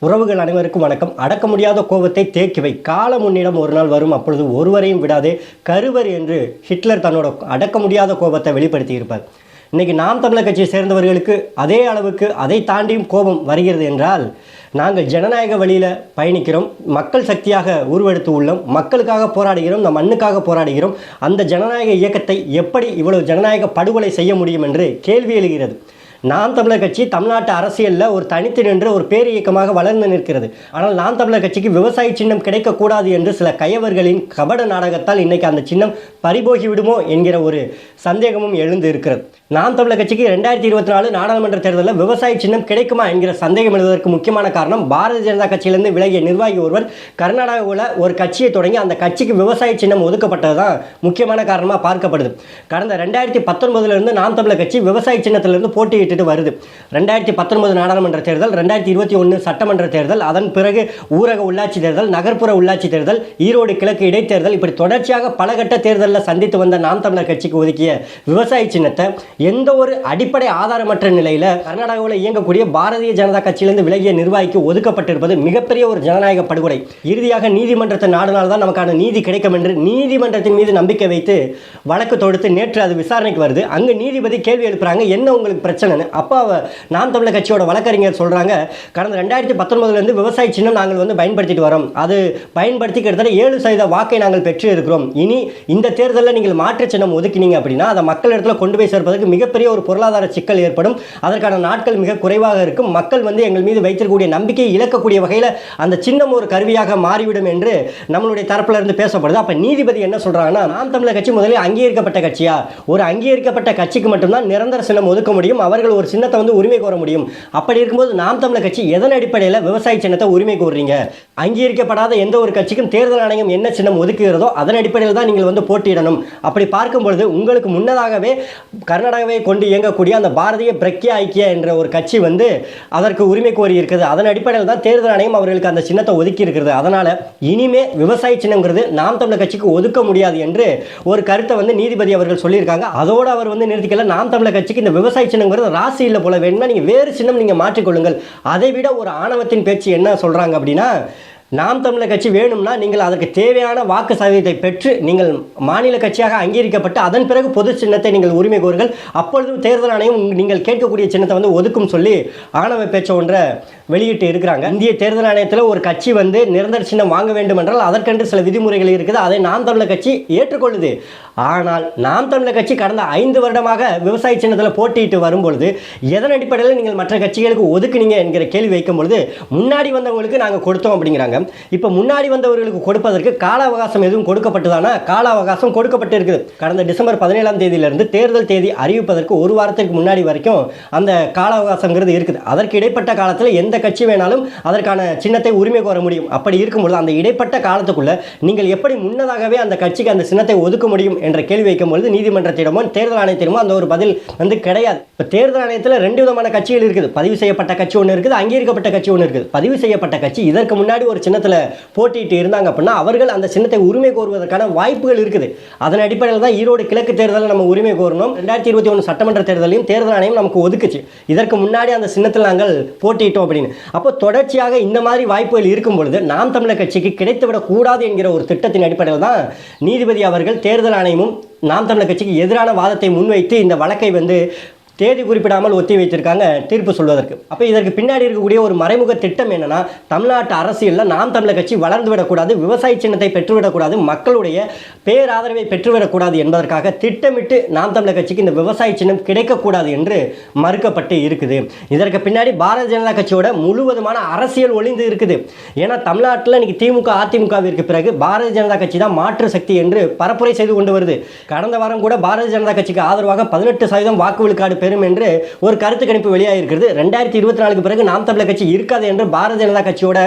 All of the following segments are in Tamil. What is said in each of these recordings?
உறவுகள் அனைவருக்கும் வணக்கம். அடக்க முடியாத கோபத்தை தேக்கி வை. காலம் உன்னிடம் ஒரு நாள் வரும். அப்பொழுது ஒருவரையும் விடாதே. கருவர் என்று ஹிட்லர் தன்னோட அடக்க முடியாத கோபத்தை வெளிப்படுத்தி இருப்பார் நாம் தமிழர் கட்சியை சேர்ந்தவர்களுக்கு அதே அளவுக்கு அதை தாண்டியும் கோபம் வருகிறது என்றால் நாங்கள் ஜனநாயக வழியில் பயணிக்கிறோம். மக்கள் சக்தியாக உருவெடுத்து உள்ளோம். மக்களுக்காக போராடுகிறோம். நம் மண்ணுக்காக போராடுகிறோம். அந்த ஜனநாயக இயக்கத்தை எப்படி இவ்வளவு ஜனநாயக படுகொலை செய்ய முடியும் என்று கேள்வி எழுகிறது. நாம் தமிழர் கட்சி தமிழ்நாட்டு அரசியலில் ஒரு தனித்து நின்று ஒரு பேர் இயக்கமாக வளர்ந்து நிற்கிறது. ஆனால் நாம் தமிழர் கட்சிக்கு விவசாய சின்னம் கிடைக்கக்கூடாது என்று சில கயவர்களின் கபட நாடகத்தால் இன்றைக்கி அந்த சின்னம் பறிபோகி விடுமோ என்கிற ஒரு சந்தேகமும் எழுந்து இருக்கிறது. நாம் தமிழர் கட்சிக்கு ரெண்டாயிரத்தி இருபத்தி நாலு நாடாளுமன்ற தேர்தலில் விவசாய சின்னம் கிடைக்குமா என்கிற சந்தேகம் எழுவதற்கு முக்கியமான காரணம் பாரதிய ஜனதா கட்சியிலிருந்து விலகிய நிர்வாகி ஒருவர் கர்நாடகாவில் ஒரு கட்சியை தொடங்கி அந்த கட்சிக்கு விவசாய சின்னம் ஒதுக்கப்பட்டது தான் முக்கியமான காரணமாக பார்க்கப்படுது. கடந்த ரெண்டாயிரத்தி பத்தொன்பதுலேருந்து நாம் தமிழர் கட்சி விவசாய சின்னத்திலிருந்து போட்டியிட்டு வருது. ரெண்டாயிரத்தி பத்தொன்பது நாடாளுமன்ற தேர்தல் ரெண்டாயிரத்தி இருபத்தி ஒன்று சட்டமன்ற தேர்தல் அதன் பிறகு ஊரக உள்ளாட்சி தேர்தல் நகர்ப்புற உள்ளாட்சி தேர்தல் ஈரோடு கிழக்கு இடைத்தேர்தல் இப்படி தொடர்ச்சியாக பல கட்ட தேர்தலில் சந்தித்து வந்த நாம் தமிழர் கட்சிக்கு ஒதுக்கிய விவசாய சின்னத்தை எந்த ஒரு அடிப்படை ஆதாரமற்ற நிலையில் கர்நாடகாவில் இயங்கக்கூடிய பாரதிய ஜனதா கட்சியிலிருந்து விலகிய நிர்வாகிக்கு ஒதுக்கப்பட்டிருப்பது மிகப்பெரிய ஒரு ஜனநாயக படுகொலை. இறுதியாக நீதிமன்றத்தை நாடினால் தான் நமக்கான நீதி கிடைக்கும் என்று நீதிமன்றத்தின் மீது நம்பிக்கை வைத்து வழக்கு தொடுத்து நேற்று அது விசாரணைக்கு வருது. அங்கு நீதிபதி கேள்வி எழுப்புறாங்க என்ன உங்களுக்கு பிரச்சனை? அப்போ அவ நாம் தமிழர் கட்சியோட வழக்கறிஞர் சொல்கிறாங்க கடந்த ரெண்டாயிரத்தி பத்தொன்பதுலேருந்து விவசாய சின்னம் நாங்கள் வந்து பயன்படுத்திட்டு வரோம். அது பயன்படுத்தி கிட்டத்தட்ட ஏழு சதவீத வாக்கை நாங்கள் பெற்று இருக்கிறோம் இனி இந்த தேர்தலில் நீங்கள் மாற்று சின்னம் ஒதுக்கினீங்க அப்படின்னா அதை மக்கள் இடத்துல கொண்டு போய் சேர்ப்பதற்கு மிகப்பெரிய ஒரு பொருளாதார சிக்கல் ஏற்படும். அதற்கான நாட்கள் மிக குறைவாக இருக்கும். மக்கள் வந்து எங்கள் மீது வைத்திருக்கக்கூடிய நம்பிக்கையை இழக்கக்கூடிய வகையில் அந்த சின்னம் ஒரு கருவியாக மாறிவிடும் என்று நம்மளுடைய தரப்பில் இருந்து பேசப்படுது. அப்போ நீதிபதி என்ன சொல்கிறாங்கன்னா நாம் தமிழர் கட்சி முதலில் அங்கீகரிக்கப்பட்ட கட்சியா? ஒரு அங்கீகரிக்கப்பட்ட கட்சிக்கு மட்டும்தான் நிரந்தர சின்னம் ஒதுக்க முடியும். அவர்கள் அவர்கள் ஒரு சின்னத்தை வந்து உரிமை கோர முடியும். அப்படி இருக்கும்போது நாம் தமிழர் கட்சி எதன் அடிப்படையில் விவசாய சின்னத்தை உரிமை கோருறீங்க? அங்கீகரிக்கப்படாத எந்த ஒரு கட்சிக்கும் தேர்தல் ஆணையம் என்ன சின்னம் ஒதுக்குகிறதோ அதன் அடிப்படையில் தான் நீங்கள் வந்து போட்டியிடணும். அப்படி பார்க்கும் பொழுது உங்களுக்கு முன்னதாகவே கர்நாடகாவை கொண்டு இயங்கக்கூடிய அந்த பாரதிய பிரக்யா ஐக்கிய என்ற ஒரு கட்சி வந்து அதற்கு உரிமை கோரி இருக்குது அதன் அடிப்படையில் தான் தேர்தல் ஆணையம் அவர்களுக்கு அந்த சின்னத்தை ஒதுக்கி இருக்கிறது அதனால் இனிமே விவசாய சின்னங்கிறது நாம் தமிழர் கட்சிக்கு ஒதுக்க முடியாது என்று ஒரு கருத்தை வந்து நீதிபதி அவர்கள் சொல்லியிருக்காங்க. அதோடு அவர் வந்து நிறுத்திக்கல. நாம் தமிழர் கட்சிக்கு இந்த விவசாய சின்னங்கிறது ராசி இல்லை போல வேணும்னா நீங்கள் வேறு சின்னம் நீங்கள் மாற்றிக்கொள்ளுங்கள். அதை விட ஒரு ஆணவத்தின் பேச்சு என்ன சொல்கிறாங்க அப்படின்னா நாம் தமிழர் கட்சி வேணும்னா நீங்கள் அதற்கு தேவையான வாக்கு சதவீதத்தை பெற்று நீங்கள் மாநில கட்சியாக அங்கீகரிக்கப்பட்டு அதன் பிறகு பொது சின்னத்தை நீங்கள் உரிமை கோருங்கள். அப்பொழுதும் தேர்தல் ஆணையம் நீங்கள் கேட்கக்கூடிய சின்னத்தை வந்து ஒதுக்கும் சொல்லி ஆணவ பேச்ச ஒன்றை வெளியிட்டு இருக்கிறாங்க. இந்திய தேர்தல் ஆணையத்தில் ஒரு கட்சி வந்து நிரந்தர சின்னம் வாங்க வேண்டும் என்றால் அதற்கென்று சில விதிமுறைகள் இருக்குது. அதை நாம் தமிழர் கட்சி ஏற்றுக்கொள்ளுது. ஆனால் நாம் தமிழர் கட்சி கடந்த ஐந்து வருடமாக விவசாய சின்னத்தில் போட்டியிட்டு வரும்பொழுது எதன் அடிப்படையில் நீங்கள் மற்ற கட்சிகளுக்கு ஒதுக்குனீங்க என்கிற கேள்வி வைக்கும் பொழுது முன்னாடி வந்தவங்களுக்கு நாங்கள் கொடுத்தோம் அப்படிங்கிறாங்க. இப்போ முன்னாடி வந்தவர்களுக்கு கொடுப்பதற்கு கால அவகாசம் எதுவும் கொடுக்கப்பட்டதானா? கால அவகாசம் கொடுக்கப்பட்டு இருக்குது கடந்த டிசம்பர் பதினேழாம் தேதியிலிருந்து தேர்தல் தேதி அறிவிப்பதற்கு ஒரு வாரத்திற்கு முன்னாடி வரைக்கும் அந்த கால அவகாசங்கிறது இருக்குது. அதற்கு இடைப்பட்ட காலத்தில் எந்த கட்சி வேணாலும் அதற்கான சின்னத்தை உரிமை கோர முடியும். அப்படி இருக்கும்பொழுது அந்த இடைப்பட்ட காலத்துக்குள்ளே நீங்கள் எப்படி முன்னதாகவே அந்த கட்சிக்கு அந்த சின்னத்தை ஒதுக்க முடியும் என்ற கேள்வி வைக்கும் பொழுது நீதிமன்றத்திடமோ தேர்தல் ஆணையத்திடமோ அந்த ஒரு பதில் வந்து கிடையாது. இப்போ தேர்தல் ஆணையத்தில் ரெண்டு விதமான கட்சிகள் இருக்குது. பதிவு செய்யப்பட்ட கட்சி ஒன்று இருக்குது அங்கீகரிக்கப்பட்ட கட்சி ஒன்று இருக்குது. பதிவு செய்யப்பட்ட கட்சி இதற்கு முன்னாடி ஒரு சின்னத்தில் போட்டிட்டு இருந்தாங்க அப்படின்னா அவர்கள் அந்த சின்னத்தை உரிமை கோருவதற்கான வாய்ப்புகள் இருக்குது. அதன் அடிப்படையில் தான் ஈரோடு கிழக்கு தேர்தலில் நம்ம உரிமை கோரணும். ரெண்டாயிரத்தி இருபத்தி ஒன்று சட்டமன்ற தேர்தலையும் தேர்தல் ஆணையம் நமக்கு ஒதுக்குச்சு. இதற்கு முன்னாடி அந்த சின்னத்தில் நாங்கள் போட்டியிட்டோம் அப்படின்னு. அப்போ தொடர்ச்சியாக இந்த மாதிரி வாய்ப்புகள் இருக்கும் பொழுது நாம் தமிழர் கட்சிக்கு கிடைத்துவிடக்கூடாது என்கிற ஒரு திட்டத்தின் அடிப்படையில் தான் நீதிபதி அவர்கள் தேர்தல் ஆணையம் ஆணையமும் நாம் தமிழர் கட்சிக்கு எதிரான வாதத்தை முன்வைத்து இந்த வழக்கை வந்து தேதி குறிப்பிடாமல் ஒத்தி வைத்திருக்காங்க தீர்ப்பு சொல்வதற்கு. அப்போ இதற்கு பின்னாடி இருக்கக்கூடிய ஒரு மறைமுக திட்டம் என்னன்னா தமிழ்நாட்டு அரசியலில் நாம் தமிழர் கட்சி வளர்ந்து விடக்கூடாது விவசாய சின்னத்தை பெற்றுவிடக்கூடாது மக்களுடைய பேராதரவை பெற்றுவிடக்கூடாது என்பதற்காக திட்டமிட்டு நாம் தமிழர் கட்சிக்கு இந்த விவசாய சின்னம் கிடைக்கக்கூடாது என்று மறுக்கப்பட்டு இருக்குது. இதற்கு பின்னாடி பாரதிய ஜனதா கட்சியோட முழுவதுமான அரசியல் ஒளிந்து இருக்குது. ஏன்னா தமிழ்நாட்டில் இன்னைக்கு திமுக அதிமுகவிற்கு பிறகு பாரதிய ஜனதா கட்சி தான் மாற்று சக்தி என்று பரப்புரை செய்து கொண்டு வருது. கடந்த வாரம் கூட பாரதிய ஜனதா கட்சிக்கு ஆதரவாக பதினெட்டு சதவீதம் வாக்கு விழுக்காடு பெறும் என்று ஒரு கருத்து கணிப்பு வெளியாகிருக்கிறது ரெண்டாயிரத்தி இருபத்தி நாலுக்கு பிறகு நாம் தமிழர் கட்சி இருக்காது என்று பாரதிய ஜனதா கட்சியோட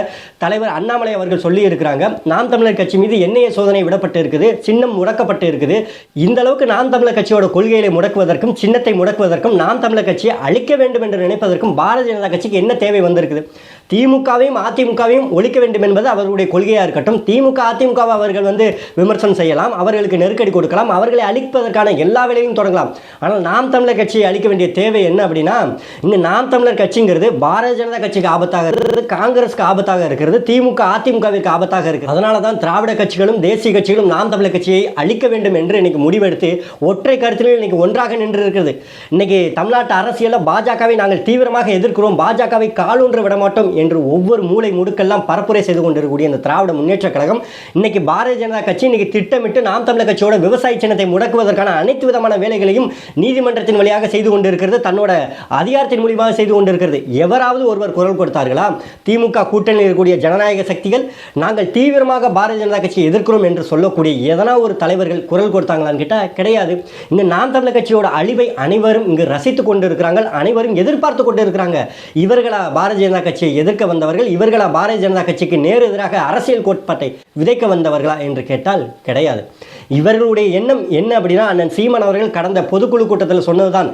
தலைவர் அண்ணாமலை அவர்கள் சொல்லி இருக்கிறாங்க நாம் தமிழர் கட்சி மீது என்ஐஏ சோதனை விடப்பட்டு இருக்குது. சின்னம் முடக்கப்பட்டு இருக்குது. இந்த அளவுக்கு நாம் தமிழர் கட்சியோட கொள்கைகளை முடக்குவதற்கும் சின்னத்தை முடக்குவதற்கும் நாம் தமிழர் கட்சியை அழிக்க வேண்டும் என்று நினைப்பதற்கும் பாரதிய ஜனதா கட்சிக்கு என்ன தேவை வந்திருக்குது? திமுகவையும் அதிமுகவையும் ஒழிக்க வேண்டும் என்பது அவர்களுடைய கொள்கையாக இருக்கட்டும். திமுக அதிமுகவை அவர்கள் வந்து விமர்சனம் செய்யலாம் அவர்களுக்கு நெருக்கடி கொடுக்கலாம் அவர்களை அழிப்பதற்கான எல்லா வேலையும் தொடங்கலாம். ஆனால் நாம் தமிழர் கட்சியை அழிக்க வேண்டிய தேவை என்ன அப்படின்னா இங்கே நாம் தமிழர் கட்சிங்கிறது பாரதிய ஜனதா கட்சிக்கு ஆபத்தாக இருக்கிறது காங்கிரஸ்க்கு ஆபத்தாக இருக்கிறது திமுக அதிமுகவிற்கு ஆபத்தாக இருக்குது அதனால தான் திராவிட கட்சிகளும் தேசிய கட்சிகளும் நாம் தமிழர் கட்சியை அழிக்க வேண்டும் என்று இன்னைக்கு முடிவெடுத்து ஒற்றை கருத்தில் இன்னைக்கு ஒன்றாக நின்று இருக்கிறது. இன்னைக்கு தமிழ்நாட்டு அரசியலில் பாஜகவை நாங்கள் தீவிரமாக எதிர்க்கிறோம் பாஜகவை காலூன்று விட மாட்டோம் என்று ஒவ்வொரு மூளை முடுக்கெல்லாம் பரப்புரை செய்து கொண்டிருக்கக்கூடிய இந்த திராவிட முன்னேற்ற கழகம் இன்னைக்கு பாரதிய ஜனதா கட்சி இன்னைக்கு திட்டமிட்டு நாம் தமிழர் கட்சியோட விவசாய சின்னத்தை முடக்குவதற்கான அனைத்து விதமான வேலைகளையும் நீதிமன்றத்தின் வழியாக செய்து கொண்டிருக்கிறது தன்னோட அதிகாரத்தின் மூலியமாக செய்து கொண்டிருக்கிறது. எவராவது ஒருவர் குரல் கொடுத்தார்களா? திமுக கூட்டணியில் இருக்கக்கூடிய ஜனநாயக சக்திகள் நாங்கள் தீவிரமாக பாரதிய ஜனதா கட்சியை எதிர்க்கிறோம் என்று சொல்லக்கூடிய எதனா ஒரு தலைவர்கள் குரல் கொடுத்தாங்களான்னு கேட்டால் கிடையாது. இந்த நாம் தமிழர் கட்சியோட அழிவை அனைவரும் இங்கு ரசித்து கொண்டு இருக்கிறாங்க அனைவரும் எதிர்பார்த்து கொண்டு இருக்கிறாங்க இவர்களா பாரதிய ஜனதா கட்சியை எதிர்க்க வந்தவர்கள் இவர்களா? பாரதிய ஜனதா கட்சிக்கு நேர் எதிராக அரசியல் கோட்பாட்டை விதைக்க வந்தவர்களா என்று கேட்டால் கிடையாது. இவர்களுடைய எண்ணம் என்ன அப்படின்னா அண்ணன் சீமான் அவர்கள் கடந்த பொதுக்குழு கூட்டத்தில் சொன்னதுதான்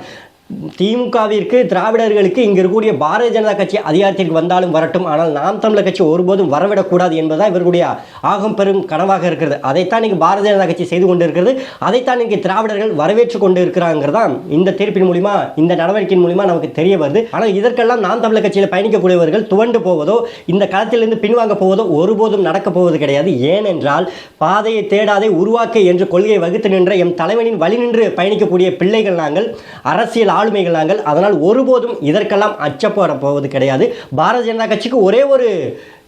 திமுகவிற்கு திராவிடர்களுக்கு இங்கே இருக்கக்கூடிய பாரதிய ஜனதா கட்சி அதிகாரத்திற்கு வந்தாலும் வரட்டும். ஆனால் நாம் தமிழர் கட்சி ஒருபோதும் வரவிடக்கூடாது என்பதுதான் இவர்களுடைய ஆகம் பெரும் கனவாக இருக்கிறது. அதைத்தான் இங்கு பாரதிய ஜனதா கட்சி செய்து கொண்டு இருக்கிறது அதைத்தான் இங்கு திராவிடர்கள் வரவேற்று கொண்டு இருக்கிறாங்கிறதான் இந்த தீர்ப்பின் மூலிமா இந்த நடவடிக்கையின் மூலிமா நமக்கு தெரிய வருது. ஆனால் இதற்கெல்லாம் நாம் தமிழர் கட்சியில் பயணிக்கக்கூடியவர்கள் துவண்டு போவதோ இந்த களத்திலிருந்து பின்வாங்க போவதோ ஒருபோதும் நடக்கப் போவது கிடையாது. ஏனென்றால் பாதையை தேடாதே உருவாக்க என்று கொள்கையை வகுத்து நின்ற எம் தலைவனின் வழி நின்று பயணிக்கக்கூடிய பிள்ளைகள் நாங்கள் அரசியல் ஆளுமைகள் நாங்கள். அதனால் ஒருபோதும் இதற்கெல்லாம் அச்சப்பட போவது கிடையாது. பாரதிய ஜனதா கட்சிக்கு ஒரே ஒரு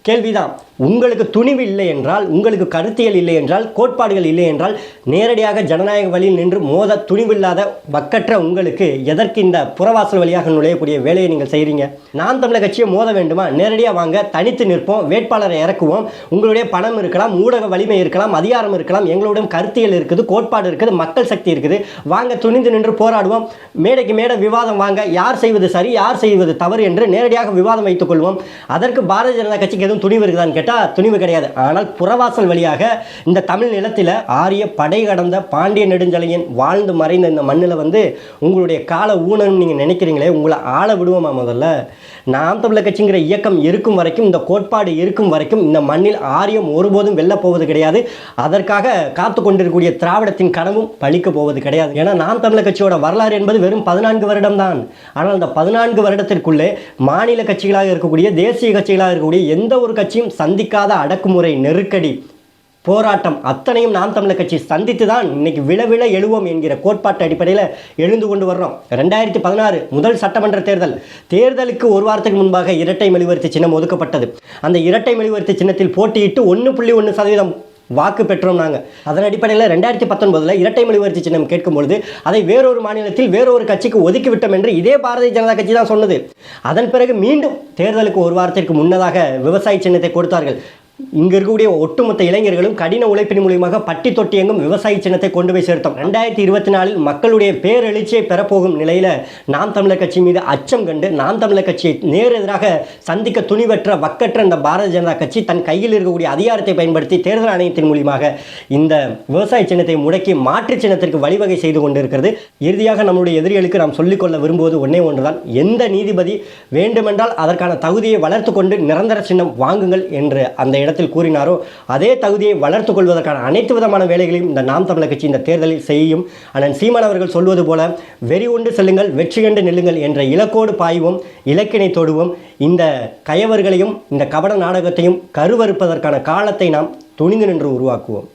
கேள்விதான். உங்களுக்கு துணிவு இல்லை என்றால் உங்களுக்கு கருத்தியல் இல்லை என்றால் கோட்பாடுகள் இல்லை என்றால் நேரடியாக ஜனநாயக வழியில் நின்று மோத துணிவில்லாத வக்கற்ற உங்களுக்கு எதற்கு இந்த புறவாசல் வழியாக நுழையக்கூடிய வேலையை நீங்கள் செய்கிறீங்க நான் தமிழக கட்சியை மோத வேண்டுமா? நேரடியாக வாங்க தனித்து நிற்போம் வேட்பாளரை இறக்குவோம் உங்களுடைய பணம் இருக்கலாம் ஊடக வலிமை இருக்கலாம் அதிகாரம் இருக்கலாம் எங்களுடைய கருத்தியல் இருக்குது கோட்பாடு இருக்குது மக்கள் சக்தி இருக்குது. வாங்க துணிந்து நின்று போராடுவோம். மேடைக்கு மேடை விவாதம் வாங்க யார் செய்வது சரி யார் செய்வது தவறு என்று நேரடியாக விவாதம் வைத்துக் கொள்வோம். அதற்கு பாரதிய ஜனதா கட்சிக்கு எதுவும் துணிவு இருக்குதான்னு கேட்டால் துணிவு கிடையாது. ஆனால் புறவாசல் வழியாக இந்த தமிழ் நிலத்தில் ஆரிய படை கடந்த பாண்டிய நெடுஞ்சலையன் வாழ்ந்து மறைந்த இந்த மண்ணில் வந்து உங்களுடைய கால ஊனம்னு நீங்கள் நினைக்கிறீங்களே உங்களை ஆள விடுவோமா முதல்ல? நாம் தமிழர் கட்சிங்கிற இயக்கம் இருக்கும் வரைக்கும் இந்த கோட்பாடு இருக்கும் வரைக்கும் இந்த மண்ணில் ஆரியம் ஒருபோதும் வெல்லப் போவது கிடையாது. அதற்காக காத்து கொண்டிருக்கக்கூடிய திராவிடத்தின் கனவும் பழிக்க போவது கிடையாது. ஏன்னா நாம் தமிழர் கட்சியோட வரலாறு என்பது வெறும் பதினான்கு வருடம் தான் ஆனால் அந்த பதினான்கு வருடத்திற்குள்ளே மாநில கட்சிகளாக இருக்கக்கூடிய தேசிய கட்சிகளாக இருக்கக்கூடிய எந்த ஒரு கட்சியும் சந்திக்காத அடக்குமுறை நெருக்கடி போராட்டம் அத்தனையும் நாம் தமிழர் கட்சி சந்தித்து தான் இன்னைக்கு விழ எழுவோம் என்கிற கோட்பாட்டு அடிப்படையில் எழுந்து கொண்டு வர்றோம். ரெண்டாயிரத்தி பதினாறு முதல் சட்டமன்ற தேர்தல். தேர்தலுக்கு ஒரு வாரத்துக்கு முன்பாக இரட்டை மெழுவர்த்தி சின்னம் ஒதுக்கப்பட்டது. அந்த இரட்டை மெழுவர்த்தி சின்னத்தில் போட்டியிட்டு ஒன்று புள்ளி ஒன்று சதவீதம் வாக்கு பெற்றோம் நாங்கள் அதன் அடிப்படையில் ரெண்டாயிரத்தி பத்தொன்பதில் இரட்டை மொழிவர்த்தி சின்னம் கேட்கும் பொழுது அதை வேறொரு மாநிலத்தில் வேறொரு கட்சிக்கு ஒதுக்கிவிட்டோம் என்று இதே பாரதிய ஜனதா கட்சி தான் சொன்னது. அதன் பிறகு மீண்டும் தேர்தலுக்கு ஒரு வாரத்திற்கு முன்னதாக விவசாய சின்னத்தை கொடுத்தார்கள். இங்க இருக்கக்கூடிய ஒட்டுமொத்த இளைஞர்களும் கடின உழைப்பின் மூலியமாக பட்டி தொட்டி எங்கும் விவசாய சின்னத்தை கொண்டு போய் சேர்த்தோம். ரெண்டாயிரத்தி இருபத்தி நாலில் மக்களுடைய பேரெழுச்சியை பெறப்போகும் நிலையில நாம் தமிழர் கட்சி மீது அச்சம் கண்டு நாம் தமிழர் கட்சியை நேரெதிராக சந்திக்க துணிவற்ற வக்கற்ற இந்த பாரதிய ஜனதா கட்சி தன் கையில் இருக்கக்கூடிய அதிகாரத்தை பயன்படுத்தி தேர்தல் ஆணையத்தின் மூலியமாக இந்த விவசாய சின்னத்தை முடக்கி மாற்று சின்னத்திற்கு வழிவகை செய்து கொண்டிருக்கிறது. இறுதியாக நம்முடைய எதிரிகளுக்கு நாம் சொல்லிக்கொள்ள விரும்புவது ஒன்றே ஒன்றுதான். எந்த நீதிபதி வேண்டுமென்றால் அதற்கான தகுதியை வளர்த்து கொண்டு நிரந்தர சின்னம் வாங்குங்கள் என்று அந்த இடத்தில் கூறினாரோ அதே தகுதியை வளர்த்து கொள்வதற்கான அனைத்து விதமான வேலைகளையும் இந்த நாம் தமிழர் கட்சி இந்த தேர்தலில் செய்யும். அண்ணன் சீமான் அவர்கள் சொல்வது போல வெறி உண்டு செல்லுங்கள் வெற்றி கண்டு நெல்லுங்கள் என்ற இலக்கோடு பாய்வோம் இலக்கினை தொடுவோம். இந்த கயவர்களையும் இந்த கபட நாடகத்தையும் கருவறுப்பதற்கான காலத்தை நாம் துணிந்து நின்று உருவாக்குவோம்.